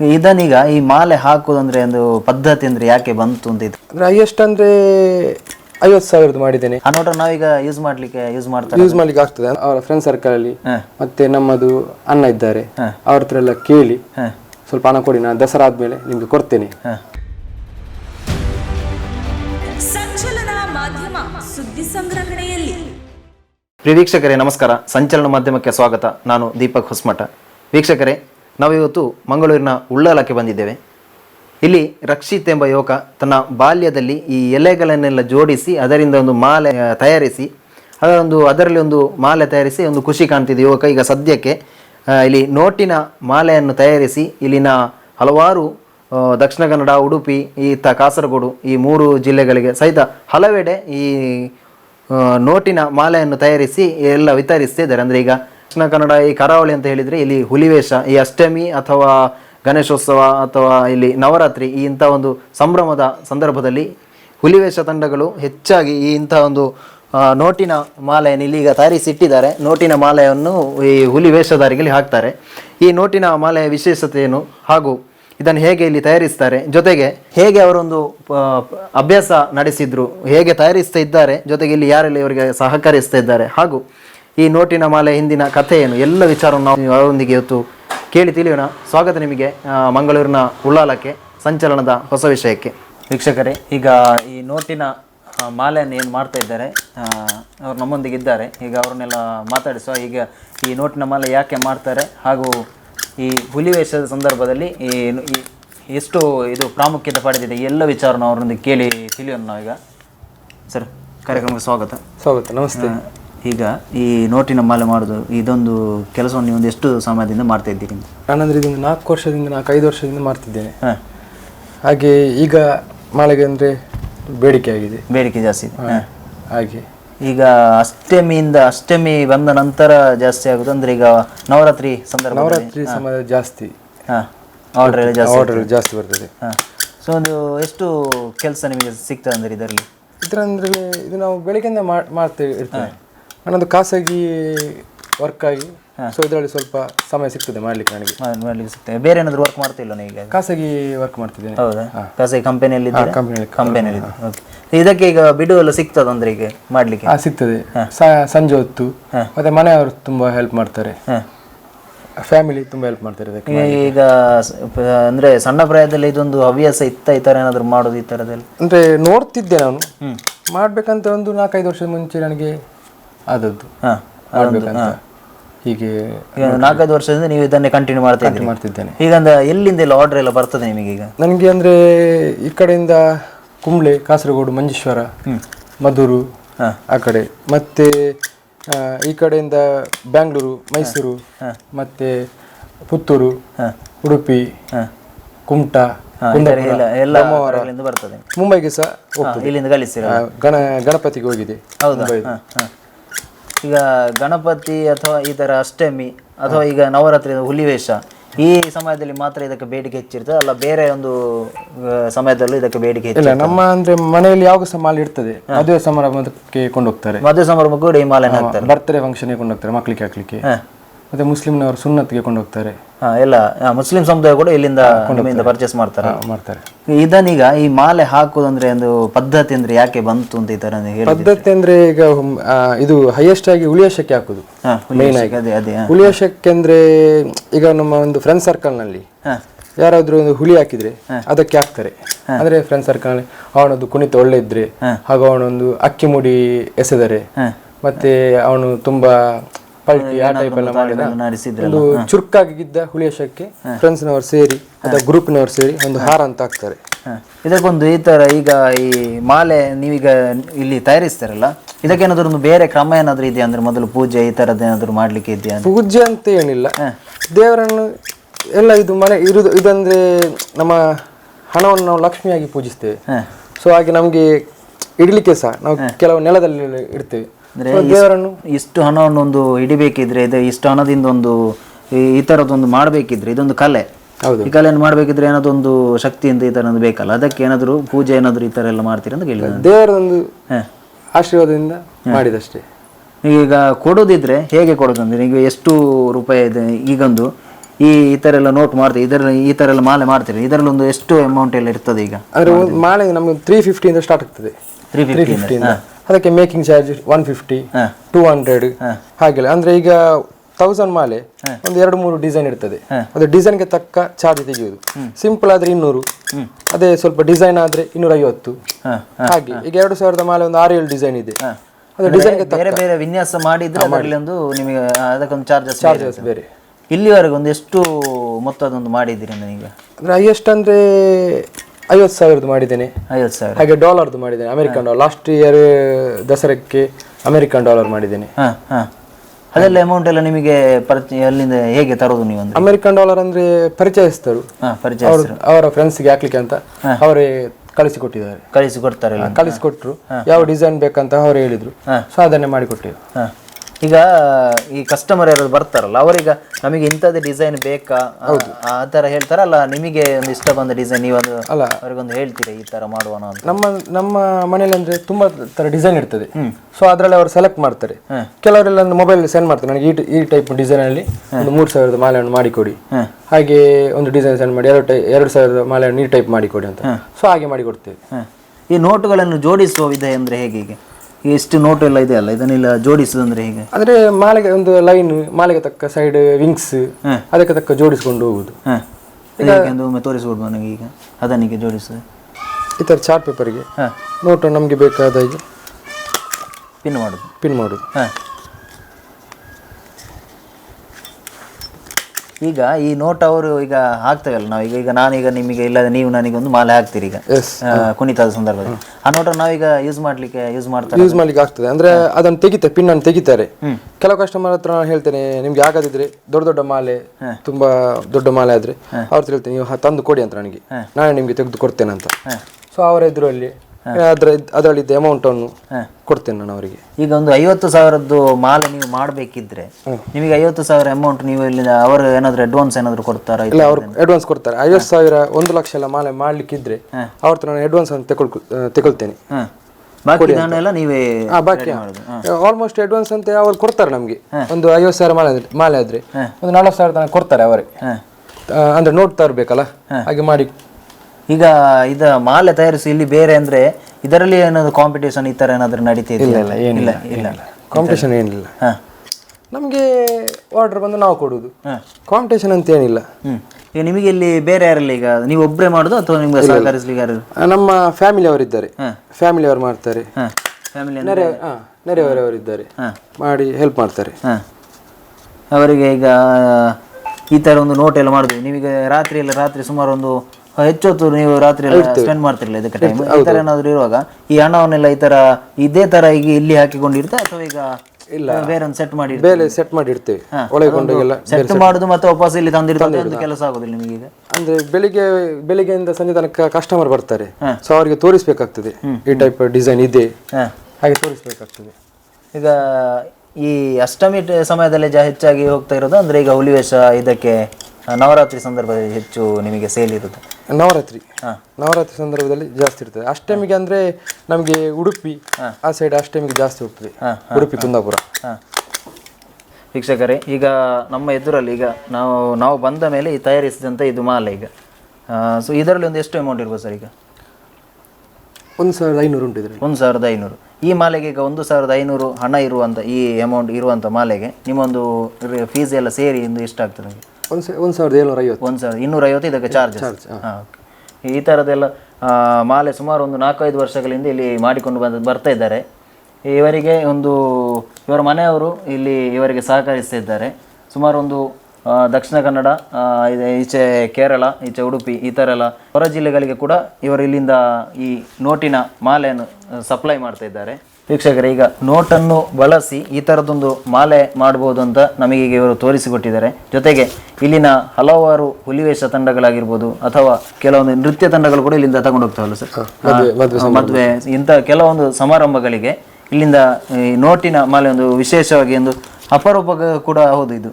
ಇದನ್ನೀಗ ಈ ಮಾಲೆ ಹಾಕುದಂದ್ರೆ ಒಂದು ಪದ್ಧತಿ ಅಂದ್ರೆ ಯಾಕೆ ಬಂತು ಅಂತ ಇದು? ಅಂದ್ರೆ ಹೈಯೆಸ್ಟ್ ಅಂದ್ರೆ ಐವತ್ತು ಸಾವಿರದ್ದು ಮಾಡಿದ್ದೇನೆ. ಆ ನೋಟ ನಾವೀಗ ಯೂಸ್ ಮಾಡ್ಲಿಕ್ಕೆ ಯೂಸ್ ಮಾಡ್ತಾರೆ. ಯೂಸ್ ಮಾಡ್ಲಿಕ್ಕೆ ಆಗ್ತದೆ. ಅವರ ಫ್ರೆಂಡ್ ಸರ್ಕಲ್ ಅಲ್ಲಿ ಮತ್ತೆ ನಮ್ಮದು ಅಣ್ಣ ಇದ್ದಾರೆ. ಅವ್ರ ಹತ್ರ ಎಲ್ಲ ಕೇಳಿ ಸ್ವಲ್ಪ ಹಣ ಕೊಡಿ ನಾನು ದಸರಾ ಆದ್ಮೇಲೆ ನಿಮ್ಗೆ ಕೊಡ್ತೇನೆ. ಸಂಚಲನ ಮಾಧ್ಯಮ ಸುದ್ದಿ ಸಂಗ್ರಹಣೆಯಲ್ಲಿ. ಪ್ರಿಯ ವೀಕ್ಷಕರೇ ನಮಸ್ಕಾರ. ಸಂಚಲನ ಮಾಧ್ಯಮಕ್ಕೆ ಸ್ವಾಗತ. ನಾನು ದೀಪಕ್ ಹೊಸ್ಮಠ. ವೀಕ್ಷಕರೇ ನಾವಿವತ್ತು ಮಂಗಳೂರಿನ ಉಳ್ಳಾಲಕ್ಕೆ ಬಂದಿದ್ದೇವೆ. ಇಲ್ಲಿ ರಕ್ಷಿತ್ ಎಂಬ ಯುವಕ ತನ್ನ ಬಾಲ್ಯದಲ್ಲಿ ಈ ಎಲೆಗಳನ್ನೆಲ್ಲ ಜೋಡಿಸಿ, ಅದರಿಂದ ಒಂದು ಮಾಲೆ ತಯಾರಿಸಿ ಅದೊಂದು ಅದರಲ್ಲಿ ಒಂದು ಮಾಲೆ ತಯಾರಿಸಿ ಒಂದು ಖುಷಿ ಕಾಣ್ತಿದ್ದ ಯುವಕ. ಈಗ ಸದ್ಯಕ್ಕೆ ಇಲ್ಲಿ ನೋಟಿನ ಮಾಲೆಯನ್ನು ತಯಾರಿಸಿ, ಇಲ್ಲಿನ ಹಲವಾರು ದಕ್ಷಿಣ ಕನ್ನಡ, ಉಡುಪಿ ಈತ ಕಾಸರಗೋಡು, ಈ ಮೂರು ಜಿಲ್ಲೆಗಳಿಗೆ ಸಹಿತ ಹಲವೆಡೆ ಈ ನೋಟಿನ ಮಾಲೆಯನ್ನು ತಯಾರಿಸಿ ಎಲ್ಲ ವಿತರಿಸ್ತಿದ್ದಾರೆ. ಅಂದರೆ ಈಗ ದಕ್ಷಿಣ ಕನ್ನಡ ಈ ಕರಾವಳಿ ಅಂತ ಹೇಳಿದರೆ ಇಲ್ಲಿ ಹುಲಿವೇಷ, ಈ ಅಷ್ಟಮಿ ಅಥವಾ ಗಣೇಶೋತ್ಸವ ಅಥವಾ ಇಲ್ಲಿ ನವರಾತ್ರಿ ಈ ಇಂಥ ಒಂದು ಸಂಭ್ರಮದ ಸಂದರ್ಭದಲ್ಲಿ ಹುಲಿವೇಷ ತಂಡಗಳು ಹೆಚ್ಚಾಗಿ ಈ ಇಂಥ ಒಂದು ನೋಟಿನ ಮಾಲೆಯನ್ನು ಇಲ್ಲಿಗ ತಯಾರಿಸಿ ಇಟ್ಟಿದ್ದಾರೆ ನೋಟಿನ ಮಾಲೆಯನ್ನು ಈ ಹುಲಿ ವೇಷಧಾರಿಗಳಿಗೆ ಹಾಕ್ತಾರೆ. ಈ ನೋಟಿನ ಮಾಲೆಯ ವಿಶೇಷತೆ ಏನು ಹಾಗೂ ಇದನ್ನು ಹೇಗೆ ಇಲ್ಲಿ ತಯಾರಿಸ್ತಾರೆ, ಜೊತೆಗೆ ಹೇಗೆ ಅವರೊಂದು ಅಭ್ಯಾಸ ನಡೆಸಿದ್ರು, ಹೇಗೆ ತಯಾರಿಸ್ತಾ ಇದ್ದಾರೆ, ಜೊತೆಗೆ ಇಲ್ಲಿ ಯಾರೆಲ್ಲ ಇವರಿಗೆ ಸಹಕರಿಸ್ತಾ ಇದ್ದಾರೆ ಹಾಗೂ ಈ ನೋಟಿನ ಮಾಲೆ ಹಿಂದಿನ ಕಥೆ ಏನು ಎಲ್ಲ ವಿಚಾರವನ್ನು ನಾವು ಅವರೊಂದಿಗೆ ಇವತ್ತು ಕೇಳಿ ತಿಳಿಯೋಣ. ಸ್ವಾಗತ ನಿಮಗೆ ಮಂಗಳೂರಿನ ಉಳ್ಳಾಲಕ್ಕೆ ಸಂಚಲನದ ಹೊಸ ವಿಷಯಕ್ಕೆ. ವೀಕ್ಷಕರೇ ಈಗ ಈ ನೋಟಿನ ಮಾಲೆಯನ್ನು ಏನು ಮಾಡ್ತಾ ಇದ್ದಾರೆ ಅವ್ರು ನಮ್ಮೊಂದಿಗೆ ಇದ್ದಾರೆ. ಈಗ ಅವ್ರನ್ನೆಲ್ಲ ಮಾತಾಡಿಸುವ ಈಗ ಈ ನೋಟಿನ ಮಾಲೆ ಯಾಕೆ ಮಾಡ್ತಾರೆ ಹಾಗೂ ಈ ಹುಲಿವೇಷದ ಸಂದರ್ಭದಲ್ಲಿ ಈ ಎಷ್ಟು ಇದು ಪ್ರಾಮುಖ್ಯತೆ ಪಡೆದಿದೆ ಎಲ್ಲ ವಿಚಾರನ ಅವರೊಂದಿಗೆ ಕೇಳಿ ತಿಳಿಯೋಣ ನಾವೀಗ. ಸರ್ ಕಾರ್ಯಕ್ರಮಕ್ಕೆ ಸ್ವಾಗತ. ಸ್ವಾಗತ ನಮಸ್ತೆ. ಈಗ ಈ ನೋಟಿನ ಮಾಲೆ ಮಾಡೋದು ಇದೊಂದು ಕೆಲಸವನ್ನು ನೀವು ಎಷ್ಟು ಸಮಯದಿಂದ ಮಾಡ್ತಾ ಇದ್ದೀರಿ. ನಾನಂದ್ರೆ ಇದೊಂದು ನಾಲ್ಕು ವರ್ಷದಿಂದ ನಾಲ್ಕು ಐದು ವರ್ಷದಿಂದ ಮಾಡ್ತಿದ್ದೇನೆ. ಹಾಂ. ಹಾಗೆ ಈಗ ಮಾಲೆಗೆ ಅಂದ್ರೆ ಬೇಡಿಕೆ ಆಗಿದೆ. ಬೇಡಿಕೆ ಜಾಸ್ತಿ ಇದೆ. ಹಾಂ. ಹಾಗೆ. ಈಗ ಅಷ್ಟಮಿಯಿಂದ ಅಷ್ಟಮಿ ಬಂದ ನಂತರ ಜಾಸ್ತಿ ಆಗುದು ಅಂದ್ರೆ ಈಗ ನವರಾತ್ರಿ ಸಂದರ್ಭ ನವರಾತ್ರಿ ಸಮಯ ಜಾಸ್ತಿ. ಹಾಂ. ಆರ್ಡರ್ ಎಲ್ಲ ಜಾಸ್ತಿ ಆರ್ಡರ್ ಜಾಸ್ತಿ ಬರ್ತದೆ. ಹಾಂ. ಸೊ ಒಂದು ಎಷ್ಟು ಕೆಲಸ ನಿಮಗೆ ಸಿಗ್ತದೆ ಅಂದ್ರೆ ಇದರಲ್ಲಿ? ಇದರಂದ್ರೆ ಇದು ನಾವು ಬೆಳಿಗ್ಗೆಯಿಂದ ಮಾಡ್- ಮಾಡ್ತೇವೆ ಇರ್ತೇವೆ. ನಾನೊಂದು ಖಾಸಗಿ ವರ್ಕ್ ಆಗಿ ಸೊ ಇದರಲ್ಲಿ ಸ್ವಲ್ಪ ಸಮಯ ಸಿಗ್ತದೆ ಮಾಡ್ಲಿಕ್ಕೆ ನನಗೆ. ಮಾಡ್ಲಿಕ್ಕೆ ಸಿಗ್ತದೆ. ಬೇರೆ ಏನಾದರೂ ವರ್ಕ್ ಮಾಡ್ತಿಲ್ಲ ನೀವು ಈಗ ಖಾಸಗಿ ವರ್ಕ್ ಮಾಡ್ತಿದ್ದೇನೆ. ಹೌದಾ? ಖಾಸಗಿ ಕಂಪನಿಯಲ್ಲಿ ಕಂಪನಿಯಲ್ಲಿ ಕಂಪನಿಯಲ್ಲಿ ಓಕೆ ಇದಕ್ಕೆ ಈಗ ಬಿಡು ಎಲ್ಲ ಸಿಗ್ತದೆ ಅಂದ್ರೆ ಈಗ ಮಾಡ್ಲಿಕ್ಕೆ? ಹಾಂ ಸಿಗ್ತದೆ. ಸಂಜೆ ಹೊತ್ತು. ಮತ್ತೆ ಮನೆಯವರು ತುಂಬ ಹೆಲ್ಪ್ ಮಾಡ್ತಾರೆ. ಹಾಂ. ಫ್ಯಾಮಿಲಿ ತುಂಬ ಹೆಲ್ಪ್ ಮಾಡ್ತಾರೆ ಇದಕ್ಕೆ ಈಗ ಅಂದ್ರೆ ಸಣ್ಣ ಪ್ರಾಯದಲ್ಲಿ ಇದೊಂದು ಹವ್ಯಾಸ ಇತ್ತ ಈ ಥರ ಏನಾದರೂ ಮಾಡೋದು ಈ ತರದಲ್ಲಿ ಅಂದ್ರೆ ನೋಡ್ತಿದ್ದೆ ನಾನು. ಮಾಡಬೇಕಂತ ಒಂದು ನಾಲ್ಕೈದು ವರ್ಷದ ಮುಂಚೆ ನನಗೆ ಆದದ್ದು ಹಾ ಮಾಡ್ಬೇಕಂತ ಹೀಗೆ ನಾಲ್ಕೈದು ವರ್ಷದಿಂದ ನೀವು ಇದನ್ನೇ ಕಂಟಿನ್ಯೂ ಮಾಡ್ತಾ ಇದ್ದೀರಿ. ಮಾಡ್ತಿದ್ದೇನೆ. ಈಗ ಅಂದ ಎಲ್ಲಿಂದ ಎಲ್ಲ ಆರ್ಡರ್ ಎಲ್ಲ ಬರ್ತದೆ ನಿಮಗೆ ಈಗ? ನನಗೆ ಅಂದ್ರೆ ಈ ಕಡೆಯಿಂದ ಕುಂಬ್ಳೆ ಕಾಸರಗೋಡು ಮಂಜೇಶ್ವರ ಮಧುರು ಆ ಕಡೆ. ಮತ್ತೆ ಆ, ಈ ಕಡೆಯಿಂದ ಬ್ಯಾಂಗ್ಳೂರು ಮೈಸೂರು ಮತ್ತೆ ಪುತ್ತೂರು ಉಡುಪಿ ಕುಮಟಾ ಕುಂದಾಪುರ, ಎಲ್ಲ ಎಲ್ಲ ಬ್ರಹ್ಮಾವರ, ಬರ್ತದೆ. ಮುಂಬೈಗೆ ಸಹ ಹಾ, ಇಲ್ಲಿಂದ ಕಳಿಸ್ತೀರಾ? ಆ, ಗಣ ಗಣಪತಿಗೆ ಹೋಗಿದೆ. ಹೌದಾ? ಹಾ, ಹಾ. ಈಗ ಗಣಪತಿ ಅಥವಾ ಈ ಥರ ಅಷ್ಟಮಿ ಅಥವಾ ಈಗ ನವರಾತ್ರಿ ಹುಲಿವೇಷ ಈ ಸಮಯದಲ್ಲಿ ಮಾತ್ರ ಇದಕ್ಕೆ ಬೇಡಿಕೆ ಹೆಚ್ಚಿರ್ತದೆ? ಅಲ್ಲ ಬೇರೆ ಒಂದು ಆ, ಸಮಯದಲ್ಲೂ ಇದಕ್ಕೆ ಬೇಡಿಕೆ ಹೆಚ್ಚು ಇಲ್ಲ ನಮ್ಮ ಅಂದ್ರೆ ಮನೆಯಲ್ಲಿ ಯಾವಾಗ ಸಹ ಮಾಲ್ ಇರ್ತದೆ ಮದುವೆ ಸಮಾರಂಭಕ್ಕೆ ಕೊಂಡೋಗ್ತಾರೆ. ಮದುವೆ ಸಮಾರಂಭ ಕೂಡ ಈ ಮಾಲೆನ ಹಾಕ್ತಾರೆ. ಬರ್ತ್ಡೇ ಫಂಕ್ಷನ್ಗೆ ಕೊಂಡೋಗ್ತಾರೆ ಮಕ್ಕಳಿಗೆ ಹಾಕ್ಲಿಕ್ಕೆ. ಮತ್ತೆ ಮುಸ್ಲಿಂನವರು ಸುನ್ನತ್ಗೆ ಕೊಂಡೋಗ್ತಾರೆ. ಹಾ, ಎಲ್ಲ ಮುಸ್ಲಿಂ ಸಮುದಾಯ ಕೂಡ ಇಲ್ಲಿಂದ ನಿಮ್ಮಿಂದ ಪರ್ಚೇಸ್ ಮಾಡ್ತಾರೆ. ಮಾಡ್ತಾರೆ. ಇದನ್ನೀಗ ಈ ಮಾಲೆ ಹಾಕುದಂದ್ರೆ ಒಂದು ಪದ್ಧತಿ ಅಂದ್ರೆ ಯಾಕೆ ಬಂತು ಅಂತ ಈ ತರ ಪದ್ಧತಿ ಅಂದ್ರೆ ಈಗ ಆ, ಇದು ಹೈಯೆಸ್ಟ್ ಆಗಿ ಹುಲಿಯಶಕ್ಕೆ ಹಾಕುದು. ಅದೇ ಅದೇ ಹಾ. ಹುಲಿಯಶಕ್ಕೆ ಅಂದ್ರೆ ಈಗ ನಮ್ಮ ಒಂದು ಫ್ರೆಂಡ್ ಸರ್ಕಲ್ನಲ್ಲಿ ಹಾ. ಯಾರಾದ್ರೂ ಒಂದು ಹುಲಿ ಹಾಕಿದ್ರೆ ಅದಕ್ಕೆ ಹಾಕ್ತಾರೆ. ಅಂದ್ರೆ ಫ್ರೆಂಡ್ ಸರ್ಕಲ್ನಲ್ಲಿ ಅವನದು ಕುಣಿತ ಒಳ್ಳೆ ಇದ್ರೆ ಹಾಗೂ ಅವನೊಂದು ಅಕ್ಕಿ ಮುಡಿ ಎಸೆದರೆ ಮತ್ತೆ ಅವನು ತುಂಬಾ ಪಲ್ಟಿ ಆ ಟೈಪ್ ಎಲ್ಲ ಮಾಡಿದ. ಒಂದು ಚುರುಕಾಗಿದ್ದ ಹುಲಿಯಶಕ್ಕೆ ಫ್ರೆಂಡ್ಸ್ನವರು ಸೇರಿ ಅಥವಾ ಗ್ರೂಪ್ನವರು ಸೇರಿ ಒಂದು ಹಾರ ಅಂತ ಹಾಕ್ತಾರೆ. ಇದಕ್ಕೊಂದು ಈ ತರ ಈಗ ಈ ಮಾಲೆ ನೀವೀಗ ಇಲ್ಲಿ ತಯಾರಿಸ್ತಾರಲ್ಲ ಇದಕ್ಕೇನಾದ್ರೂ ಒಂದು ಬೇರೆ ಕ್ರಮ ಏನಾದ್ರೂ ಇದೆಯಾ? ಅಂದ್ರೆ ಮೊದಲು ಪೂಜೆ ಈ ತರದ್ ಏನಾದ್ರು ಮಾಡ್ಲಿಕ್ಕೆ ಇದೆಯಾ? ಪೂಜೆ ಅಂತ ಏನಿಲ್ಲ. ದೇವರನ್ನು ಎಲ್ಲ ಇದು ಮನೆ ಇರುದು ಇದಂದ್ರೆ ನಮ್ಮ ಹಣವನ್ನು ನಾವು ಲಕ್ಷ್ಮಿಯಾಗಿ ಪೂಜಿಸ್ತೇವೆ. ಸೊ ಹಾಗೆ ನಮಗೆ ಇಡ್ಲಿಕ್ಕೆ ಸಹ ನಾವು ಕೆಲವು ನೆಲದಲ್ಲಿ ಇಡ್ತೇವೆ. ಅಂದ್ರೆ ದೇವರನ್ನು ಇಷ್ಟು ಹಣವನ್ನು ಒಂದು ಹಿಡಿಬೇಕಿದ್ರೆ ಇದು ಇಷ್ಟು ಹಣದಿಂದ ಒಂದು ಈ- ತರದೊಂದು ಮಾಡ್ಬೇಕಿದ್ರೆ ಇದೊಂದು ಕಲೆ. ಈ ಕಲೆಯನ್ನು ಮಾಡಬೇಕಿದ್ರೆ ಏನಾದ್ರು ಒಂದು ಶಕ್ತಿಯಿಂದ ಈ ತರ ಬೇಕಲ್ಲ. ಅದಕ್ಕೆ ಏನಾದ್ರು ಪೂಜೆ ಏನಾದ್ರು ಈ ತರ ಎಲ್ಲ ಮಾಡ್ತೀರಾ ಅಂತ ಕೇಳಿದ ದೇವರದೊಂದು. ಆಶೀರ್ವಾದದಿಂದ ಮಾಡಿದಷ್ಟೇ. ಈಗ ಕೊಡೋದಿದ್ರೆ ಹೇಗೆ ಕೊಡೋದಂದ್ರೆ ಈಗ ಎಷ್ಟು ರೂಪಾಯಿ ಇದೆ ಈಗೊಂದು ಈ ಈ ಥರ ಎಲ್ಲ ನೋಟ್ ಮಾಡ್ತೀವಿ ಇದರಲ್ಲಿ ಈ ಥರ ಎಲ್ಲ ಮಾಲೆ ಮಾಡ್ತೀರಿ ಇದರಲ್ಲಿ ಒಂದು ಎಷ್ಟು ಅಮೌಂಟ್ ಎಲ್ಲ ಇರ್ತದೆ ಈಗ? ಅಂದರೆ ಮಾಲೆ ನಮಗೆ ತ್ರೀ ಫಿಫ್ಟಿಯಿಂದ ಸ್ಟಾರ್ಟ್ ಆಗ್ತದೆ. ತ್ರೀ ತ್ರೀ ಫಿಫ್ಟಿಯಿಂದ ಅದಕ್ಕೆ making charge one fifty two hundred ಹಾಗೆಲ್ಲ. ಅಂದ್ರೆ ಈಗ ತೌಸಂಡ್ ಮಾಲೆ ಒಂದು ಎರಡು ಮೂರು ಡಿಸೈನ್ ಇರ್ತದೆ. ಅದು ಡಿಸೈನ್ಗೆ ತಕ್ಕ ಚಾರ್ಜ್ ತೆಗೆಯುವುದು. ಸಿಂಪಲ್ ಆದ್ರೆ ಇನ್ನೂರು. ಅದೇ ಸ್ವಲ್ಪ ಡಿಸೈನ್ ಆದ್ರೆ ಇನ್ನೂರ ಐವತ್ತು ಹಾಂ ಹಾಗೆ. ಈಗ ಎರಡು ಸಾವಿರದ ಮಾಲೆ ಒಂದು ಆರು ಏಳು ಡಿಸೈನ್ ಇದೆ. ಅದು ಡಿಸೈನ್ಗೆ ಬೇರೆ ಬೇರೆ ವಿನ್ಯಾಸ ಮಾಡಿದ್ರೆ ಅದರಲ್ಲಿ ಒಂದು ನಿಮಗೆ ಅದಕ್ಕೊಂದು ಚಾರ್ಜಸ್ ಚಾರ್ಜಸ್ ಬೇರೆ. ಇಲ್ಲಿವರೆಗೆ ಒಂದು ಎಷ್ಟು ಮೊತ್ತದೊಂದು ಮಾಡಿದ್ದೀರಿ ನನಗೆ ಅಂದ್ರೆ ಹೈಯೆಸ್ಟ್ ಅಂದ್ರೆ ಐವತ್ತು ಸಾವಿರದ್ದು ಮಾಡಿದ್ದೇನೆ. ಐವತ್ತು ಸಾವಿರ. ಹಾಗೆ ಡಾಲರ್ದು ಮಾಡಿದ್ದೇನೆ ಅಮೆರಿಕನ್ ಡಾಲರ್. ಲಾಸ್ಟ್ ಇಯರ್ ದಸರಕ್ಕೆ ಅಮೆರಿಕನ್ ಡಾಲರ್ ಮಾಡಿದ್ದೇನೆ. ಹಾ ಹಾ. ಅದೆಲ್ಲ ಅಮೌಂಟ್ ಎಲ್ಲ ನಿಮಗೆ ಪರಿಚಯ ಅಲ್ಲಿಂದ ಹೇಗೆ ತರೋದು ನೀವು ಅಂದ್ರೆ? ಅಮೆರಿಕನ್ ಡಾಲರ್ ಅಂದ್ರೆ ಪರಿಚಯಿಸ್ತರು. ಹಾ ಪರಿಚಯ ಅವರು ಅವರ ಫ್ರೆಂಡ್ಸ್ಗೆ ಹಾಕ್ಲಿಕ್ಕೆ ಅಂತ ಅವರೇ ಕಳಿಸಿಕೊಟ್ಟಿದ್ದಾರೆ. ಕಳಿಸಿ ಕೊಡ್ತಾರೆ ಕಳಿಸಿ ಕಳಿಸಿಕೊಟ್ರು. ಯಾವ ಡಿಸೈನ್ ಬೇಕಂತ ಅವರು ಹೇಳಿದ್ರು. ಸಾಧನೆ ಅದನ್ನೇ ಮಾಡಿಕೊಟ್ಟೆವು ಹಾಂ. ಈಗ ಈ ಕಸ್ಟಮರ್ ಯಾರು ಬರ್ತಾರಲ್ಲ ಅವರೀಗ ನಮಗೆ ಇಂಥದ್ದು ಡಿಸೈನ್ ಬೇಕಾ? ಆ- ಆ ಥರ ಹೇಳ್ತಾರಲ್ಲ ನಿಮಗೆ ಒಂದು ಇಷ್ಟ ಬಂದ ಡಿಸೈನ್ ನೀವೊಂದು ಅಲ್ಲ. ಅವ್ರಿಗೊಂದು ಹೇಳ್ತೀರಾ ಈ ಥರ ಮಾಡುವನ ಅಂತ? ನಮ್ಮ ನಮ್ಮ ಮನೇಲಿ ಅಂದ್ರೆ ತುಂಬಾ ತರ ಡಿಸೈನ್ ಇರ್ತದೆ. ಸೊ ಅದರಲ್ಲಿ ಅವರು ಸೆಲೆಕ್ಟ್ ಮಾಡ್ತಾರೆ. ಕೆಲವರೆಲ್ಲ ಒಂದು ಮೊಬೈಲ್ ಸೆಂಡ್ ಮಾಡ್ತಾರೆ. ನನಗೆ ಈ ಟ- ಈ ಟೈಪ್ ಡಿಸೈನ್ ಅಲ್ಲಿ ಒಂದು ಮೂರು ಸಾವಿರದ ಮಾಲೆಯನ್ನು ಮಾಡಿಕೊಡಿ. ಹಾಗೆ ಒಂದು ಡಿಸೈನ್ ಸೆಂಡ್ ಮಾಡಿ ಎರಡು ಟೈ ಎರಡು ಸಾವಿರದ ಮಾಲೆಯನ್ನು ಈ ಟೈಪ್ ಮಾಡಿಕೊಡಿ ಅಂತ. ಸೊ ಹಾಗೆ ಮಾಡಿಕೊಡ್ತೇವೆ. ಈ ನೋಟುಗಳನ್ನು ಜೋಡಿಸುವ ವಿಧ ಅಂದರೆ ಹೇಗೆ ಈಗ? ಎಷ್ಟು ನೋಟ್ ಎಲ್ಲ ಇದೆ ಅಲ್ಲ? ಇದನ್ನೆಲ್ಲ ಜೋಡಿಸುದಂದ್ರೆ ಹೀಗೆ? ಅಂದ್ರೆ ಮಾಲೆಗೆ ಒಂದು ಲೈನ್ ಮಾಲೆಗೆ ತಕ್ಕ ಸೈಡ್ ವಿಂಗ್ಸ್ ಅದಕ್ಕೆ ತಕ್ಕ ಜೋಡಿಸ್ಕೊಂಡು ಹೋಗುದು. ಹಾಂ. ಒಂದು ಒಮ್ಮೆ ತೋರಿಸ್ಬೋದು ನನಗೆ ಈಗ. ಅದನ್ನಿಗೆ ಜೋಡಿಸ ಈ ಥರ ಚಾರ್ಟ್ ಪೇಪರ್ಗೆ ಹಾಂ. ನೋಟು ನಮಗೆ ಬೇಕಾದ ಹಾಗೆ ಪಿನ್ ಮಾಡೋದು. ಪಿನ್ ಮಾಡೋದು. ಹಾಂ. ಈಗ ಈ ನೋಟ್ ಅವರು ಈಗ ಹಾಕ್ತೇವಲ್ಲ ನಾವು ಈಗ ಈಗ ನಾನೀಗ ನಿಮಗೆ ಇಲ್ಲ ನೀವು ನನಗೆ ಒಂದು ಮಾಲೆ ಹಾಕ್ತೀರಿ ಈಗ. ಆ, ಕುಣಿತದ ಸಂದರ್ಭದಲ್ಲಿ. ಆ ನೋಟನ್ನು ನಾವೀಗ ಯೂಸ್ ಮಾಡ್ಲಿಕ್ಕೆ ಯೂಸ್ ಮಾಡ್ತಾರೆ. ಯೂಸ್ ಮಾಡ್ಲಿಕ್ಕೆ ಆಗ್ತದೆ. ಅಂದ್ರೆ ಅದನ್ನು ತೆಗಿತಾರೆ ಪಿನ್ ಅನ್ನು ತೆಗಿತಾರೆ. ಕೆಲವು ಕಸ್ಟಮರ್ ಹತ್ರ ನಾನು ಹೇಳ್ತೇನೆ ನಿಮ್ಗೆ ಆಗದಿದ್ರೆ ದೊಡ್ಡ ದೊಡ್ಡ ಮಾಲೆ ತುಂಬಾ ದೊಡ್ಡ ಮಾಲೆ ಆದ್ರೆ ಅವ್ರ ಹತ್ರ ಹೇಳ್ತೇನೆ ನೀವು ಹ- ತಂದು ಕೊಡಿ ಅಂತ ನನಗೆ. ನಾನು ನಿಮ್ಗೆ ತೆಗೆದು ಕೊಡ್ತೇನೆ ಅಂತ. ಸೊ ಅವರ ಎದುರಲ್ಲಿ ಅದ್ರ ಅದರಲ್ಲಿದ್ದ ಅಮೌಂಟ್ ಅನ್ನು ಕೊಡ್ತೇನೆ ನಾನು ಅವರಿಗೆ. ಈಗ ಒಂದು ಐವತ್ತು ಸಾವಿರದ್ದು ಮಾಲೆ ನೀವು ಮಾಡಬೇಕಿದ್ರೆ ನಿಮಗೆ ಐವತ್ತು ಸಾವಿರ ಅಮೌಂಟ್ ನೀವು ಇಲ್ಲಿ ಅವರು ಏನಾದ್ರು ಅಡ್ವಾನ್ಸ್ ಏನಾದ್ರು ಕೊಡ್ತಾರಾ ಇಲ್ಲ ಅವ್ರು ಅಡ್ವಾನ್ಸ್ ಕೊಡ್ತಾರೆ. ಐವತ್ತು ಸಾವಿರ ಒಂದು ಲಕ್ಷ ಎಲ್ಲ ಮಾಲೆ ಮಾಡ್ಲಿಕ್ಕಿದ್ರೆ ಅವ್ರ ನಾನು ಅಡ್ವಾನ್ಸ್ ಅನ್ನು ತಗೊಳ್ ತಗೊಳ್ತೇನೆ ಬಾಕಿ ಹಣ ಎಲ್ಲ ನೀವೇ ಬಾಕಿ ಆಲ್ಮೋಸ್ಟ್ ಅಡ್ವಾನ್ಸ್ ಅಂತ ಅವ್ರು ಕೊಡ್ತಾರೆ ನಮಗೆ. ಒಂದು ಐವತ್ತು ಸಾವಿರ ಮಾಲೆ ಆದ್ರೆ ಮಾಲೆ ಆದ್ರೆ. ಒಂದು ನಲವತ್ತು ಸಾವಿರ ತನಕ ಕೊಡ್ತಾರೆ ಅವರೇ. ಅಂದ್ರೆ ನೋಟ್ ತರಬೇಕಲ್ಲ? ಹಾಗೆ ಮಾಡಿ ಈಗ ಇದ ಮಾಲೆ ತಯಾರಿಸಿ ಇಲ್ಲಿ ಬೇರೆ ಅಂದ್ರೆ ಇದರಲ್ಲಿ ಏನಾದ್ರು ಕಾಂಪಿಟೇಷನ್ ಈ ತರ ಏನಾದ್ರು ನಡೀತಿದೆ ಇಲ್ಲ ಇಲ್ಲ ಇಲ್ಲ ಕಾಂಪಿಟೇಷನ್ ಏನಿಲ್ಲ. ಹಾ. ನಮಗೆ ಆರ್ಡರ್ ಬಂದು ನಾವು ಕೊಡುದು. ಕಾಂಪಿಟೇಷನ್ ಅಂತ ಏನಿಲ್ಲ. ಈಗ ನಿಮಗೆ ಇಲ್ಲಿ ಬೇರೆ ಯಾರಲ್ಲ ಈಗ ನೀವು ಒಬ್ಬರೇ ಮಾಡುದು ಅಥವಾ ನಿಮ್ಗೆ ಸಹಕರಿಸ್ಲಿಕ್ಕೆ ಯಾರು? ನಮ್ಮ ಫ್ಯಾಮಿಲಿ ಅವರಿದ್ದಾರೆ. ಫ್ಯಾಮಿಲಿ ಅವರು ಮಾಡ್ತಾರೆ. ಹಾ. ಫ್ಯಾಮಿಲಿ ನೆರೆ ಹಾ ನೆರೆಯವರವರಿದ್ದಾರೆ ಮಾಡಿ ಹೆಲ್ಪ್ ಮಾಡ್ತಾರೆ. ಹಾ. ಅವರಿಗೆ ಈಗ ಈ ತರ ಒಂದು ನೋಟ್ ಎಲ್ಲ ಮಾಡುದು. ನಿಮಗೆ ರಾತ್ರಿ ಎಲ್ಲ ರಾತ್ರಿ ಸುಮಾರು ಒಂದು ಹೆಚ್ಚು ಹೊತ್ತು ನೀವು ರಾತ್ರಿ ಎಲ್ಲ ಸ್ಪೆಂಡ್ ಮಾಡ್ತಿರಲಿಲ್ಲ ಇದಕ್ಕೆ ಟೈಮ್ ಈ ತರ ಏನಾದ್ರು ಇರುವಾಗ ಈ ಹಣವನ್ನೆಲ್ಲ ಈ ತರ ಇದೇ ತರ ಈಗ ಇಲ್ಲಿ ಹಾಕಿಕೊಂಡಿರ್ತಾ ಅಥವಾ ಈಗ ಇಲ್ಲ. ಬೇರೆ ಒಂದು ಸೆಟ್ ಮಾಡಿ ಬೇರೆ ಸೆಟ್ ಮಾಡಿ ಇಡ್ತೇವೆ ಸೆಟ್ ಮಾಡುದು ಮತ್ತೆ ವಾಪಸ್ ಇಲ್ಲಿ ತಂದಿರ್ತದೆ ಅಂತ ಕೆಲಸ ಆಗೋದಿಲ್ಲ ನಿಮಗೆ ಈಗ? ಅಂದ್ರೆ ಬೆಳಿಗ್ಗೆ ಬೆಳಿಗ್ಗೆಯಿಂದ ಸಂಜೆ ತನಕ ಕಸ್ಟಮರ್ ಬರ್ತಾರೆ. ಸೊ ಅವರಿಗೆ ತೋರಿಸ್ಬೇಕಾಗ್ತದೆ. ಈ ಟೈಪ್ ಡಿಸೈನ್ ಇದೆ. ಹಾಗೆ ತೋರಿಸ್ಬೇಕಾಗ್ತದೆ. ಈಗ ಈ ಅಷ್ಟಮಿ ಸಮಯದಲ್ಲಿ ಜಾ ಹೆಚ್ಚಾಗಿ ಹೋಗ್ತಾ ಇರೋದು ಅಂದ್ರೆ ಈಗ ಹುಲಿವೇಷ ಇದಕ್ಕೆ ನವರಾತ್ರಿ ಸಂದರ್ಭದಲ್ಲಿ ಹೆಚ್ಚು ನಿಮಗೆ ಸೇಲ್ ಇರುತ್ತೆ. ನವರಾತ್ರಿ? ನವರಾತ್ರಿ ಸಂದರ್ಭದಲ್ಲಿ ಜಾಸ್ತಿ ಇರ್ತದೆ ಅಷ್ಟಮಿಗೆ ಅಂದ್ರೆ ನಮಗೆ ಉಡುಪಿ ಆ ಸೈಡ್ ಅಷ್ಟಮಿಗೆ ಜಾಸ್ತಿ ಹೋಗ್ತದೆ. ಉಡುಪಿ ಕುಂದಾಪುರ. ಹಾಂ. ವೀಕ್ಷಕರೇ ಈಗ ನಮ್ಮ ಎದುರಲ್ಲಿ ಈಗ ನಾವು ನಾವು ಬಂದ ಮೇಲೆ ಈ ತಯಾರಿಸಿದಂಥ ಇದು ಮಾಲೆ ಈಗ. ಸೊ ಇದರಲ್ಲಿ ಒಂದು ಎಷ್ಟು ಅಮೌಂಟ್ ಇರ್ಬೋದು ಸರ್ ಈಗ? ಒಂದು ಸಾವಿರದ ಐನೂರು ಉಂಟು ಇದರಲ್ಲಿ. ಒಂದು ಸಾವಿರದ ಐನೂರು. ಈ ಮಾಲೆಗೆ ಈಗ ಒಂದು ಸಾವಿರದ ಐನೂರು ಹಣ ಇರುವಂಥ ಈ ಅಮೌಂಟ್ ಇರುವಂಥ ಮಾಲೆಗೆ ನಿಮ್ಮೊಂದು ಫೀಸ್ ಎಲ್ಲ ಸೇರಿ ಇಂದು ಎಷ್ಟಾಗ್ತದೆ ನಿಮಗೆ? ಒಂದು ಒಂದು ಸಾವಿರದ ಏಳ್ನೂರ ಐವತ್ತು. ಒಂದು ಸಾವಿರದ ಇನ್ನೂರೈವತ್ತು ಇದಕ್ಕೆ ಚಾರ್ಜ್ ಹಾಂ. ಈ ಥರದ್ದೆಲ್ಲ ಮಾಲೆ ಸುಮಾರು ಒಂದು ನಾಲ್ಕೈದು ವರ್ಷಗಳಿಂದ ಇಲ್ಲಿ ಮಾಡಿಕೊಂಡು ಬಂದ ಬರ್ತಾ ಇದ್ದಾರೆ. ಇವರಿಗೆ ಒಂದು ಇವರ ಮನೆಯವರು ಇಲ್ಲಿ ಇವರಿಗೆ ಸಹಕರಿಸ್ತಾ ಇದ್ದಾರೆ. ಸುಮಾರು ಒಂದು ದಕ್ಷಿಣ ಕನ್ನಡ ಈಚೆ ಕೇರಳ ಈಚೆ ಉಡುಪಿ ಈ ಥರ ಎಲ್ಲ ಹೊರ ಜಿಲ್ಲೆಗಳಿಗೆ ಕೂಡ ಇವರು ಇಲ್ಲಿಂದ ಈ ನೋಟಿನ ಮಾಲೆಯನ್ನು ಸಪ್ಲೈ ಮಾಡ್ತಾ ಇದ್ದಾರೆ. ವೀಕ್ಷಕರೇ ಈಗ ನೋಟನ್ನು ಬಳಸಿ ಈ ಥರದೊಂದು ಮಾಲೆ ಮಾಡ್ಬೋದು ಅಂತ ನಮಗೆ ಈಗ ಇವರು ತೋರಿಸಿಕೊಟ್ಟಿದ್ದಾರೆ. ಜೊತೆಗೆ ಇಲ್ಲಿನ ಹಲವಾರು ಹುಲಿವೇಷ ತಂಡಗಳಾಗಿರ್ಬೋದು ಅಥವಾ ಕೆಲವೊಂದು ನೃತ್ಯ ತಂಡಗಳು ಕೂಡ ಇಲ್ಲಿಂದ ತಗೊಂಡು ಹೋಗ್ತಾವಲ್ಲ ಸರ್ ಮದುವೆ ಇಂಥ ಕೆಲವೊಂದು ಸಮಾರಂಭಗಳಿಗೆ ಇಲ್ಲಿಂದ ಈ ನೋಟಿನ ಮಾಲೆ ಒಂದು ವಿಶೇಷವಾಗಿ ಒಂದು ಅಪರೂಪ ಕೂಡ ಹೌದು ಇದು.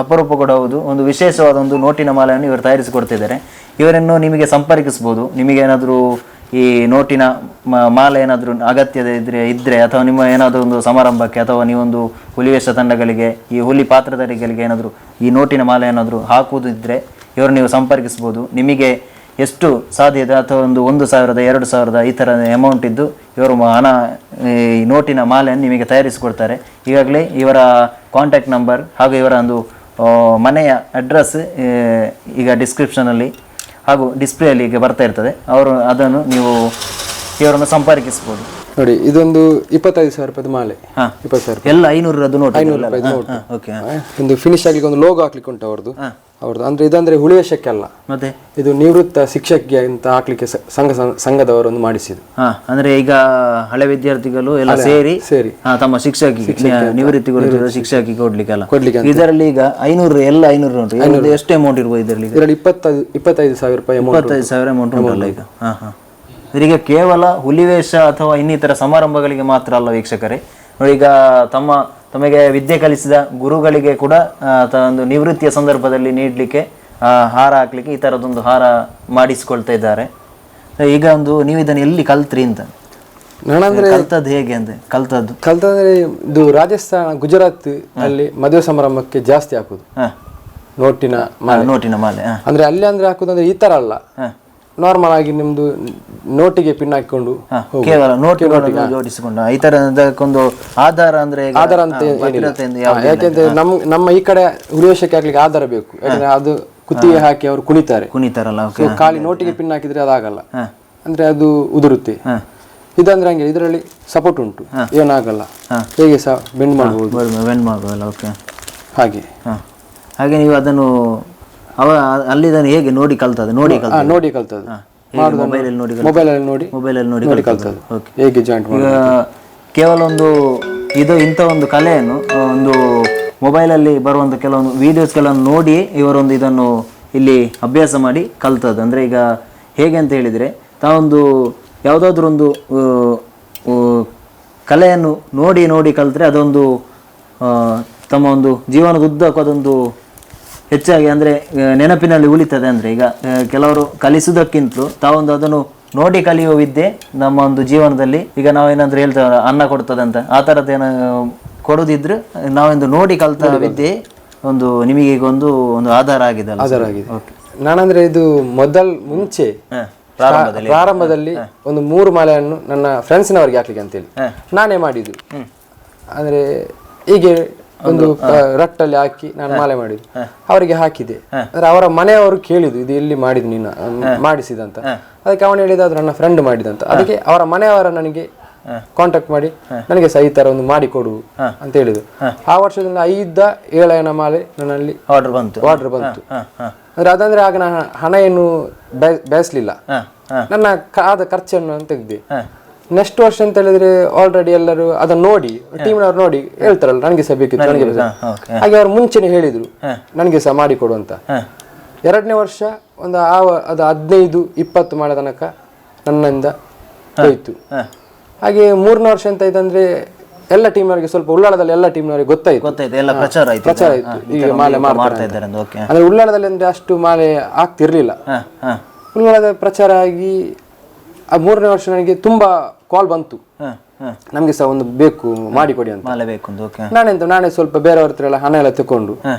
ಅಪರೂಪ ಕೂಡ ಹೌದು. ಒಂದು ವಿಶೇಷವಾದ ಒಂದು ನೋಟಿನ ಮಾಲೆಯನ್ನು ಇವರು ತಯಾರಿಸಿಕೊಡ್ತಿದ್ದಾರೆ. ಇವರನ್ನು ನಿಮಗೆ ಸಂಪರ್ಕಿಸ್ಬೋದು. ನಿಮಗೆ ಏನಾದರೂ ಈ ನೋಟಿನ ಮಾಲೆ ಏನಾದರೂ ಅಗತ್ಯದ ಇದ್ರೆ ಇದ್ರೆ ಅಥವಾ ನಿಮ್ಮ ಏನಾದರೂ ಒಂದು ಸಮಾರಂಭಕ್ಕೆ ಅಥವಾ ನೀವೊಂದು ಹುಲಿವೇಷ ತಂಡಗಳಿಗೆ, ಈ ಹುಲಿ ಪಾತ್ರಧಾರಿಗಳಿಗೆ ಏನಾದರೂ ಈ ನೋಟಿನ ಮಾಲೆ ಏನಾದರೂ ಹಾಕುವುದಿದ್ರೆ ಇವರು ನೀವು ಸಂಪರ್ಕಿಸ್ಬೋದು. ನಿಮಗೆ ಎಷ್ಟು ಸಾಧ್ಯತೆ ಅಥವಾ ಒಂದು ಒಂದು ಸಾವಿರದ, ಎರಡು ಸಾವಿರದ ಈ ಥರ ಅಮೌಂಟ್ ಇದ್ದು ಇವರು ಹಣ, ಈ ನೋಟಿನ ಮಾಲೆಯನ್ನು ನಿಮಗೆ ತಯಾರಿಸಿಕೊಡ್ತಾರೆ. ಈಗಾಗಲೇ ಇವರ ಕಾಂಟ್ಯಾಕ್ಟ್ ನಂಬರ್ ಹಾಗೂ ಇವರ ಒಂದು ಮನೆಯ ಅಡ್ರೆಸ್ ಈಗ ಡಿಸ್ಕ್ರಿಪ್ಷನಲ್ಲಿ ಹಾಗೂ ಡಿಸ್ಪ್ಲೇಯಲ್ಲಿ ಈಗ ಬರ್ತಾ ಇರ್ತದೆ. ಅವರು ಅದನ್ನು ನೀವು ಇವರನ್ನು ಸಂಪರ್ಕಿಸ್ಬೋದು ನೋಡಿ ಇದೊಂದು ಇಪ್ಪತ್ತೈದು ಸಾವಿರ ರೂಪಾಯಿ ಮಾಲೆ. ಹಾ. ಇಪ್ಪತ್ತು ಸಾವಿರ ಎಲ್ಲ ಐನೂರು ನೋಟ್. Note okay. ಒಂದು ಫಿನಿಶ್ ಆಗ್ಲಿಕ್ಕೆ ಒಂದು ಲೋಗೋ ಹಾಕ್ಲಿಕ್ಕೆ ಉಂಟು ಅವ್ರದ್ದು ಅವ್ರದ್ದು. ಅಂದ್ರೆ ಇದಂದ್ರೆ ಹುಳಿವೇಷಕ್ಕೆಲ್ಲ ಮತ್ತೆ? ಇದು ನಿವೃತ್ತ ಶಿಕ್ಷಕಿ ಅಂತ ಹಾಕ್ಲಿಕ್ಕೆ ಸ- ಸಂಘ ಸಂಘದವರು ಒಂದು ಮಾಡಿಸಿದ್ದು. ಹಾ ಅಂದ್ರೆ ಈಗ ಹಳೆ ವಿದ್ಯಾರ್ಥಿಗಳು ಎಲ್ಲ ಸೇರಿ ಸೇರಿ. ಹಾ, ತಮ್ಮ ಶಿಕ್ಷಕಿ ನಿವೃತ್ತಿ ಶಿಕ್ಷಕಿ. ಕೊಡ್ಲಿಕ್ಕೆಲ್ಲ. ಕೊಡ್ಲಿಕ್ಕೆ ಇದರಲ್ಲಿ ಈಗ ಐನೂರು ಎಲ್ಲ ಐನೂರು ಉಂಟು. ಇದರಲ್ಲಿ ಎಷ್ಟು ಅಮೌಂಟ್ ಇರ್ಬೋದು ಇದರಲ್ಲಿ ಈಗ? ಇದರಲ್ಲಿ ಇಪ್ಪತ್ತೈದು ಇಪ್ಪತ್ತೈದು ಸಾವಿರ ರೂಪಾಯಿ ಅಮೌಂಟ್ ಇಪ್ಪತ್ತೈದು ಸಾವಿರ ಅಮೌಂಟ್ ಉಂಟಲ್ಲ ಈಗ. ಹಾ ಹಾ. ಇದರೀಗ ಕೇವಲ ಹುಲಿವೇಷ ಅಥವಾ ಇನ್ನಿತರ ಸಮಾರಂಭಗಳಿಗೆ ಮಾತ್ರ ಅಲ್ಲ ವೀಕ್ಷಕರೇ. ನೋಡಿ ಈಗ ತಮ್ಮ ತಮಗೆ ವಿದ್ಯೆ ಕಲಿಸಿದ ಗುರುಗಳಿಗೆ ಕೂಡ ಒಂದು ನಿವೃತ್ತಿಯ ಸಂದರ್ಭದಲ್ಲಿ ನೀಡಲಿಕ್ಕೆ ಹಾರ ಹಾಕ್ಲಿಕ್ಕೆ ಈ ಥರದೊಂದು ಹಾರ ಮಾಡಿಸಿಕೊಳ್ತಾ ಇದ್ದಾರೆ. ಈಗ ಒಂದು ನೀವು ಇದನ್ನು ಎಲ್ಲಿ ಕಲ್ತ್ರಿ ಅಂತ? ನಾನಂದ್ರೆ ಕಲ್ತದ್ದು ಹೇಗೆ ಅಂದ್ರೆ ಕಲ್ತದ್ದು? ಕಲ್ತಂದ್ರೆ ಇದು ರಾಜಸ್ಥಾನ ಗುಜರಾತ್ ಅಲ್ಲಿ ಮದುವೆ ಸಮಾರಂಭಕ್ಕೆ ಜಾಸ್ತಿ ಹಾಕುದು. ಹಾ. ನೋಟಿನ ಮಾಲೆ. ನೋಟಿನ ಮಾಲೆ ಅಂದ್ರೆ ಅಲ್ಲಿ ಅಂದ್ರೆ ಹಾಕುದಂದ್ರೆ ಈ ತರ ಅಲ್ಲ. ಹಾ. ನಾರ್ಮಲ್ ಆಗಿ ನಿಮ್ದು ನೋಟಿಗೆ ಪಿನ್ ಹಾಕೊಂಡು ಹಾ, ಕೇವಲ ಜೋಡಿಸಿಕೊಂಡು. ಈ ತರದಕ್ಕೊಂದು ಆಧಾರ ಅಂದ್ರೆ ಆಧಾರ ಅಂತ ಏನಿಲ್ಲ. ಹಾ, ಯಾಕೆಂದ್ರೆ ನಮ್ ನಮ್ಮ ಈ ಕಡೆ ಉರಿವೇಶಕ್ಕೆ ಆಗ್ಲಿಕ್ಕೆ ಆಧಾರ ಬೇಕು. ಯಾಕಂದ್ರೆ ಅದು ಕುತ್ತಿಗೆ ಹಾಕಿ ಅವರು ಕುಣಿತಾರೆ. ಕುಣಿತಾರಲ್ಲ ಖಾಲಿ ನೋಟಿಗೆ ಪಿನ್ ಹಾಕಿದ್ರೆ ಅದಾಗಲ್ಲ. ಅಂದ್ರೆ ಅದು ಉದುರುತ್ತೆ. ಇದಂದ್ರೆ ಹಂಗೆ ಇದರಲ್ಲಿ ಸಪೋರ್ಟ್ ಉಂಟು. ಏನಾಗಲ್ಲ. ಹೇಗೆ ಸಹ ಬೆಂಡ್ ಮಾಡ್ಬೋದು. ಬೆಂಡ್ ಮಾಡುವಲ್ಲ ಓಕೆ. ಹಾಗೆ. ಹಾಗೆ ನೀವು ಅದನ್ನು ಅವ ಅಲ್ಲಿ ಇದನ್ನು ಹೇಗೆ ನೋಡಿ ಕಲ್ತದ ನೋಡಿ ಕಲ್ತ ನೋಡಿ ಕಲ್ತದ್ದು ಮೊಬೈಲಲ್ಲಿ ನೋಡಿ ಮೊಬೈಲ್ ಅಲ್ಲಿ ನೋಡಿ. ಮೊಬೈಲಲ್ಲಿ ನೋಡಿ ನೋಡಿ ಕಲ್ತದ್ದು ಓಕೆ ಹೇಗೆ ಜಾಯಿಂಟ್ ಈಗ ಕೇವಲ ಒಂದು ಇದು ಇಂಥ ಒಂದು ಕಲೆಯನ್ನು ಒಂದು ಮೊಬೈಲಲ್ಲಿ ಬರುವಂಥ ಕೆಲವೊಂದು ವೀಡಿಯೋಸ್ಗಳನ್ನು ನೋಡಿ ಇವರೊಂದು ಇದನ್ನು ಇಲ್ಲಿ ಅಭ್ಯಾಸ ಮಾಡಿ ಕಲ್ತದ್ದು. ಅಂದರೆ ಈಗ ಹೇಗೆ ಅಂತ ಹೇಳಿದರೆ ತಾವೊಂದು ಯಾವುದಾದ್ರೂ ಒಂದು ಕಲೆಯನ್ನು ನೋಡಿ ನೋಡಿ ಕಲಿತ್ರೆ ಅದೊಂದು ತಮ್ಮ ಒಂದು ಜೀವನದ ಉದ್ದಕ್ಕೂ ಅದೊಂದು ಹೆಚ್ಚಾಗಿ ಅಂದರೆ ನೆನಪಿನಲ್ಲಿ ಉಳಿತದೆ ಅಂದರೆ ಈಗ ಕೆಲವರು ಕಲಿಸುವುದಕ್ಕಿಂತಲೂ ತಾವೊಂದು ಅದನ್ನು ನೋಡಿ ಕಲಿಯುವ ವಿದ್ಯೆ ನಮ್ಮ ಒಂದು ಜೀವನದಲ್ಲಿ ಈಗ ನಾವೇನಾದರೂ ಹೇಳ್ತೇವೆ ಅನ್ನ ಕೊಡ್ತದಂತ ಆ ಏನ ಕೊಡೋದಿದ್ರೆ ನಾವೊಂದು ನೋಡಿ ಕಲಿತ ವಿದ್ಯೆ ಒಂದು ನಿಮಗೆ ಈಗ ಒಂದು ಒಂದು ಆಧಾರ ಆಗಿದೆ ಆಧಾರ ಆಗಿದೆ. ನಾನಂದ್ರೆ ಇದು ಮೊದಲ್ ಮುಂಚೆ ಪ್ರಾರಂಭದಲ್ಲಿ. ಪ್ರಾರಂಭದಲ್ಲಿ ಒಂದು ಮೂರು ಮಾಲೆಯನ್ನು ನನ್ನ ಫ್ರೆಂಡ್ಸ್ನವರಿಗೆ ಹಾಕ್ಲಿಕ್ಕೆ ಅಂತೇಳಿ. ನಾನೇ ಮಾಡಿದ್ದು. ಅಂದ್ರೆ ಹೀಗೆ ಒಂದು ರಟ್ಟಲ್ಲಿ ಹಾಕಿ ನಾನು ಮಾಲೆ ಮಾಡಿದ್ದು. ಅವರಿಗೆ ಹಾಕಿದೆ. ಅಂದ್ರೆ ಅವರ ಮನೆಯವರು ಕೇಳಿದ್ರು ಇದು ಎಲ್ಲಿ ಮಾಡಿದ್ ನೀನು? ಮಾಡಿಸಿದಂತ. ಅದಕ್ಕೆ ಅವನು ಹೇಳಿದ ಅದು ನನ್ನ ಫ್ರೆಂಡ್ ಮಾಡಿದಂತ. ಅದಕ್ಕೆ ಅವರ ಮನೆಯವರ ನನಗೆ ಕಾಂಟ್ಯಾಕ್ಟ್ ಮಾಡಿ ನನಗೆ ಸಹ ಈ ತರ ಒಂದು ಮಾಡಿಕೊಡು ಅಂತ ಹೇಳಿದ್ರು. ಆ ವರ್ಷದಿಂದ ಐದ ಏಳನ ಮಾಲೆ ನನ್ನಲ್ಲಿ ಆರ್ಡರ್ ಬಂತು. ಆರ್ಡರ್ ಬಂತು. ಅಂದ್ರೆ ಅದಂದ್ರೆ ಆಗ ನಾನು ಹಣ ಏನು ಬೇಯಿಸ್ಲಿಲ್ಲ. ನನ್ನ ಆದ ಖರ್ಚನ್ನು ನಾನು ತೆಗ್ದೆ. ನೆಕ್ಸ್ಟ್ ವರ್ಷ ಅಂತ ಹೇಳಿದ್ರೆ ಆಲ್ರೆಡಿ ಎಲ್ಲರೂ ಅದನ್ನ ನೋಡಿ ಟೀಮ್ನವ್ರು ನೋಡಿ ಹೇಳ್ತಾರಲ್ಲ ನನಗೆ ಸಹ ಬೇಕಿತ್ತು ನನಗೆ. ಹಾಗೆ ಅವ್ರು ಮುಂಚೆನೆ ಹೇಳಿದ್ರು ನನಗೆ ಸಹ ಮಾಡಿಕೊಡು ಅಂತ. ಎರಡನೇ ವರ್ಷ ಒಂದು ಆ ಅದು ಹದಿನೈದು ಇಪ್ಪತ್ತು ಮಾಡೋ ತನಕ ನನ್ನಿಂದ ಹೋಯ್ತು. ಹಾಗೆ ಮೂರನೇ ವರ್ಷ ಅಂತ ಇದಂದ್ರೆ ಎಲ್ಲ ಟೀಮ್ನವರಿಗೆ ಸ್ವಲ್ಪ ಉಳ್ಳಾಳದಲ್ಲಿ ಎಲ್ಲ ಟೀಮ್ನವರಿಗೆ ಗೊತ್ತಾಯ್ತು. ಗೊತ್ತಾಯ್ತು ಎಲ್ಲ ಪ್ರಚಾರ ಆಯ್ತು. ಪ್ರಚಾರ ಆಯ್ತು. ಈಗ ಮಾಲೆ ಮಾಡ್ತಾ ಮಾಡ್ತಾರೆ ಇದ್ದಾರೆ ಓಕೆ. ಅಂದ್ರೆ ಉಳ್ಳಾಳದಲ್ಲಿ ಅಂದ್ರೆ ಅಷ್ಟು ಮಾಲೆ ಆಗ್ತಿರ್ಲಿಲ್ಲ. ಹಾಂ ಹಾಂ. ಉಳ್ಳಾಳದ ಪ್ರಚಾರ ಆಗಿ ಆ ಮೂರನೇ ವರ್ಷ ನನಗೆ ತುಂಬಾ ಕಾಲ್ ಬಂತು. ಹಾಂ ಹಾಂ. ನಮ್ಗೆ ಸಹ ಒಂದು ಬೇಕು ಮಾಡಿಕೊಡಿ ಅಂತ. ಮಾಲೆ ಬೇಕು ಅಂತ ಓಕೆ. ನಾನೆಂತ ನಾನೇ ಸ್ವಲ್ಪ ಬೇರೆಯವ್ರ ಹತ್ರ ಎಲ್ಲ ಹಣ ಎಲ್ಲ ತಕೊಂಡು ಹಾಂ.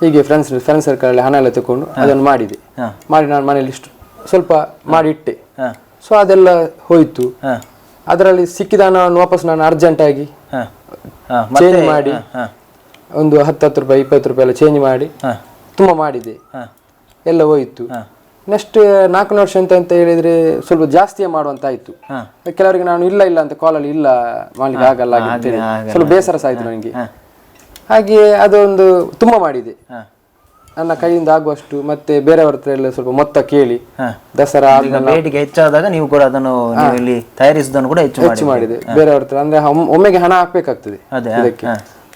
ಹೀಗೆ ಫ್ರೆಂಡ್ಸ್ ಫ್ರೆಂಡ್ಸ್ ಸರ್ಕಲ್ ಹಣ ಎಲ್ಲ ತಕೊಂಡು ಅದನ್ನು ಮಾಡಿದೆ. ಹಾಂ. ಮಾಡಿ ನಾನು ಮನೇಲಿ ಇಷ್ಟು ಸ್ವಲ್ಪ ಮಾಡಿ ಇಟ್ಟೆ. ಹಾಂ. ಸೊ ಅದೆಲ್ಲ ಹೋಯ್ತು. ಅದರಲ್ಲಿ ಸಿಕ್ಕಿದ ಹಣವನ್ನು ವಾಪಸ್ ನಾನು ಅರ್ಜೆಂಟ್ ಹಾಂ. ಚೇಂಜ್ ಮಾಡಿ ಹಾಂ ಒಂದು ಹತ್ತು ಹತ್ತು ರೂಪಾಯಿ ಇಪ್ಪತ್ತು ರೂಪಾಯಿ ಎಲ್ಲ ಚೇಂಜ್ ಮಾಡಿ ಹಾಂ. ತುಂಬ ಮಾಡಿದೆ. ಹಾಂ. ಎಲ್ಲ ಹೋಯ್ತು. ಹಾಂ. ನೆಕ್ಸ್ಟ್ ನಾಲ್ಕು ವರ್ಷ ಅಂತ ಅಂತ ಹೇಳಿದ್ರೆ ಸ್ವಲ್ಪ ಜಾಸ್ತಿಯೇ ಮಾಡುವಂತಾಯ್ತು. ಕೆಲವರಿಗೆ ನಾನು ಇಲ್ಲ ಇಲ್ಲ ಅಂತ ಕಾಲಲ್ಲಿ ಇಲ್ಲ ಮಾಡ್ಲಿಕ್ಕೆ ಆಗಲ್ಲ ಹಾಗೆ ಅಂತ ಹೇಳಿ. ಸ್ವಲ್ಪ ಬೇಸರ ಸಾಯ್ತು ಆಯ್ತು ನನಗೆ. ಹಾಗೆ ಅದೊಂದು ತುಂಬ ಮಾಡಿದೆ. ನನ್ನ ಕೈಯಿಂದ ಆಗುವಷ್ಟು ಮತ್ತೆ ಬೇರೆಯವರ ಹತ್ರ ಎಲ್ಲ ಸ್ವಲ್ಪ ಮೊತ್ತ ಕೇಳಿ ದಸರಾ ಬೇಡಿಕೆ ಹೆಚ್ಚಾದಾಗ ನೀವು ಕೂಡ ಅದನ್ನು ಇಲ್ಲಿ ತಯಾರಿಸಿದನ್ನು ಕೂಡ ಹೆಚ್ಚು ಹೆಚ್ಚು ಮಾಡಿದೆ. ಬೇರೆಯವರ ಹತ್ರ ಅಂದ್ರೆ ಒಮ್- ಒಮ್ಮೆಗೆ ಹಣ ಹಾಕ್ಬೇಕಾಗ್ತದೆ ಅದಕ್ಕೆ ಇದಕ್ಕೆ.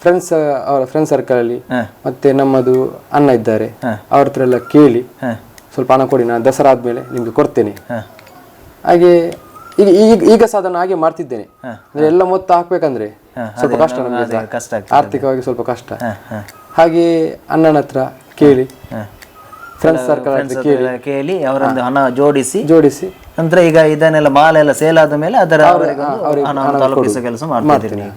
ಫ್ರೆಂಡ್ಸ್ ಅವರ ಫ್ರೆಂಡ್ ಸರ್ಕಲ್ ಅಲ್ಲಿ ಮತ್ತೆ ನಮ್ಮದು ಅಣ್ಣ ಇದ್ದಾರೆ. ಅವ್ರ ಹತ್ರ ಎಲ್ಲ ಕೇಳಿ ಸ್ವಲ್ಪ ಹಣ ಕೊಡಿ ನಾನು ದಸರಾ ಆದ್ಮೇಲೆ ನಿಮ್ಗೆ ಕೊಡ್ತೇನೆ. ಹಾಗೆ ಈಗ ಈಗ ಈಗ ಸಹ ಅದನ್ನು ಹಾಗೆ ಮಾಡ್ತಿದ್ದೇನೆ. ಅಂದ್ರೆ ಎಲ್ಲ ಮೊತ್ತ ಹಾಕ್ಬೇಕಂದ್ರೆ ಸ್ವಲ್ಪ ಕಷ್ಟ ನಮಗೆ ಕಷ್ಟ ಆಗ್ತದೆ ಆರ್ಥಿಕವಾಗಿ ಸ್ವಲ್ಪ ಕಷ್ಟ. ಹಾಗೆ ಅಣ್ಣನ ಹತ್ರ ಕೇಳಿ. ಫ್ರೆಂಡ್ ಫ್ರೆಂಡ್ಸ್ ಸರ್ಕಲ್ ಕೇಳಿ. ಕೇಳಿ ಅವರೊಂದು ಹಣ ಜೋಡಿಸಿ. ಜೋಡಿಸಿ. ನಂತರ ಈಗ ಇದನ್ನೆಲ್ಲ ಮಾಲೆಲ್ಲ ಸೇಲ್ ಆದ ಮೇಲೆ ಅದರ ಕೆಲಸ ಮಾಡ್ತೀನಿ.